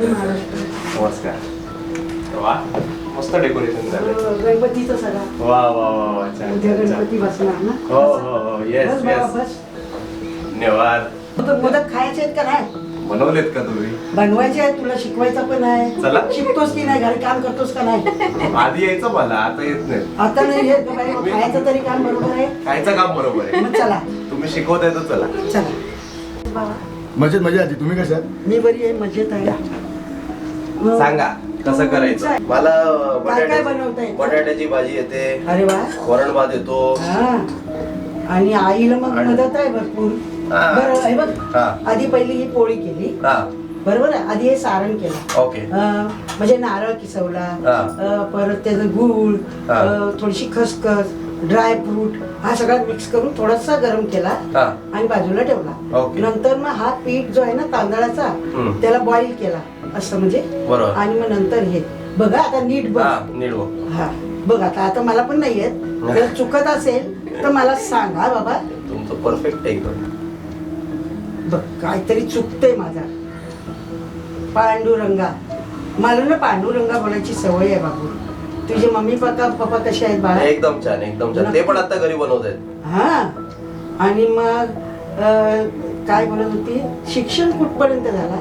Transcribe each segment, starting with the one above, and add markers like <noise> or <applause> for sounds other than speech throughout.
महाराष्ट्र नमस्कार. वा मस्त डेकोरेशन झालं. हो, गणपतीचं सगळा. वा वा वा वा छान उद्या छान. छान गणपती बसणार ना? हो हो हो येस बस बाबा, येस बस. धन्यवाद मोदक मोदक खायचे आहेत का नाही? बनवलेत का तुम्ही? बनवायचे आहेत तुला शिकवायचं पण चला. आहे शिकतोस की नाही घरी काम करतोस का नाही? आधी यायचं मला आता येत नाही. आता नाही येत का बाई? मग खायचं तरी काम बरोबर आहे. खायचं काम बरोबर आहे. मग चला. तुम्ही शिकवताय तर चला. चला. बाबा मजेत मजा आजी. तुम्ही कशा? मी बरी आहे मजेत आहे. सांगा कसं करायचं? मला काय काय बटाट्याची येतं? बटाट्याची भाजी येते. अरे वा. वरण भात येतो. हा. आणि आईला मग आणि- मदत आहे भरपूर. हा. बरं हे बघ हा. आधी पहिली ही पोळी केली. हा. बरोबर आहे? आधी हे सारण केलं. ओके. अं, म्हणजे नारळ किसवला हा. अं, परत त्याचं गूळ हा. अं, थोडीशी खसखस ड्राय फ्रूट हा सगळा मिक्स करून थोडासा गरम केला हा. आणि बाजूला ठेवला. ओके. नंतर मग हा पीठ जो आहे ना तांदळाचा हम्म. त्याला बॉईल केला. असं म्हणजे बरोबर. आणि मग नंतर हे. बघा आता नीट बघ. हा नीट बघ. हा. बघ आता आता मला पण नाही येत. जर <laughs> चुकत असेल तर मला सांगा बाबा. तुमचं परफेक्ट आहे एकदम बघ काहीतरी चुकतंय माझा. पांडुरंगा. मला ना पांडुरंगा बोलायची सवय आहे बाबू. तुझे मम्मी पप्पा पप्पा कसे आहेत बाळा? एकदम छान एकदम छान. ते पण आता घरी बनवत आहेत. हा? आणि मग अं, काय बोलत होती? शिक्षण कुठपर्यंत झाला?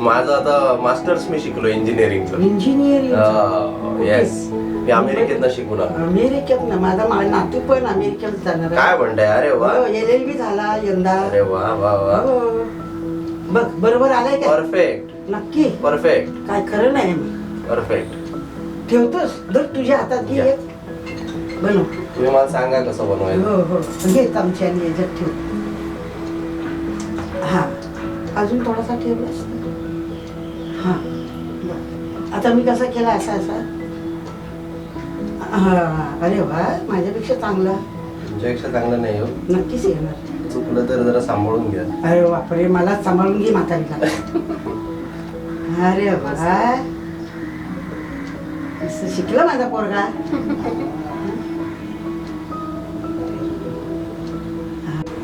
माझं आता मास्टर्स मी शिकलो इंजिनिअरिंगचं इंजिनिअरिंग येस मी अमेरिकेतनं शिकून आलो. अमेरिकेत ना माझा मा- नातू पण अमेरिकेत जाणार. काय म्हणताय? अरे वा. हो एल एल बी झाला यंदा. अरे वा वा वा. हो. बघ बरोबर आलाय का परफेक्ट नक्की. परफेक्ट काय खरं नाही. परफेक्ट ठेवतोस? दर तुझ्या हातात घे या. एक. बनव. तुम्ही मला सांगा कसं बनवायचं. हो हो. घे आमच्या आणि याच्यात ठेव. हा. अजून थोडासा ठेवलास? हा. बरं. आता मी कसा केला असा असा? हा. अरे वा माझ्यापेक्षा चांगला. तुमच्यापेक्षा चांगलं नाही हो. नक्कीच येणार. चुकलं तर जरा सांभाळून घ्या. अरे बापरे मला सांभाळून घे म्हातारीला. <laughs> अरे वा. असं शिकला माझा पोरगा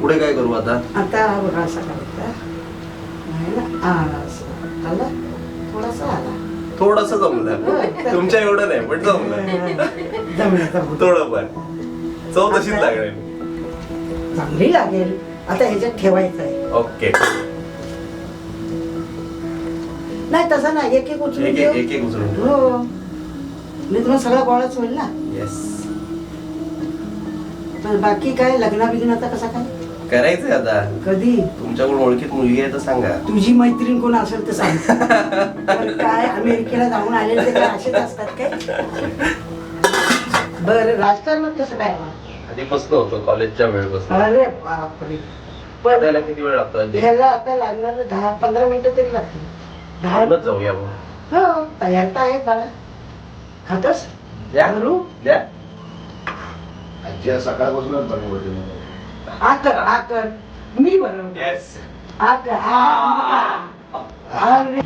पुढे काय करू आता आता बघा असा करायचा. आला थोडासा आला थोडस जमलं तुमच्या एवढं नाही पण जमलं थोडं पण चव तशीच लागेल चांगली लागेल आता ह्याच्यात ठेवायचं आहे ओके नाही तसं नाही एक एक उचलून एक. एक उचलून. हो नाही तुम्हाला सगळा गोळाच होईल ना येस पण बाकी काय लग्ना बिग्नाचा कसा काय? करायचंय आता. कधी? तुमच्याकडून ओळखीत मुलगी आहे तर सांगा. तुझी मैत्रीण कोण असेल तर सांग. काय अमेरिकेला जाऊन आलेले ते काय असेच असतात काय? बरं राजकारणात कसं काय? आधीपासून होतो कॉलेजच्या वेळपासून. अरे बापरे. पण त्याला किती वेळ लागतो आधी? ह्याला आता लागणार दहा पंधरा मिनिटं तरी लागतील. दहा जाऊया हो तयार तर आहे बाळा. खातोस द्या करू? द्या आजी आज सकाळपासूनच बनवते आकर आकर मी बनवते येस आकर आ- अरे.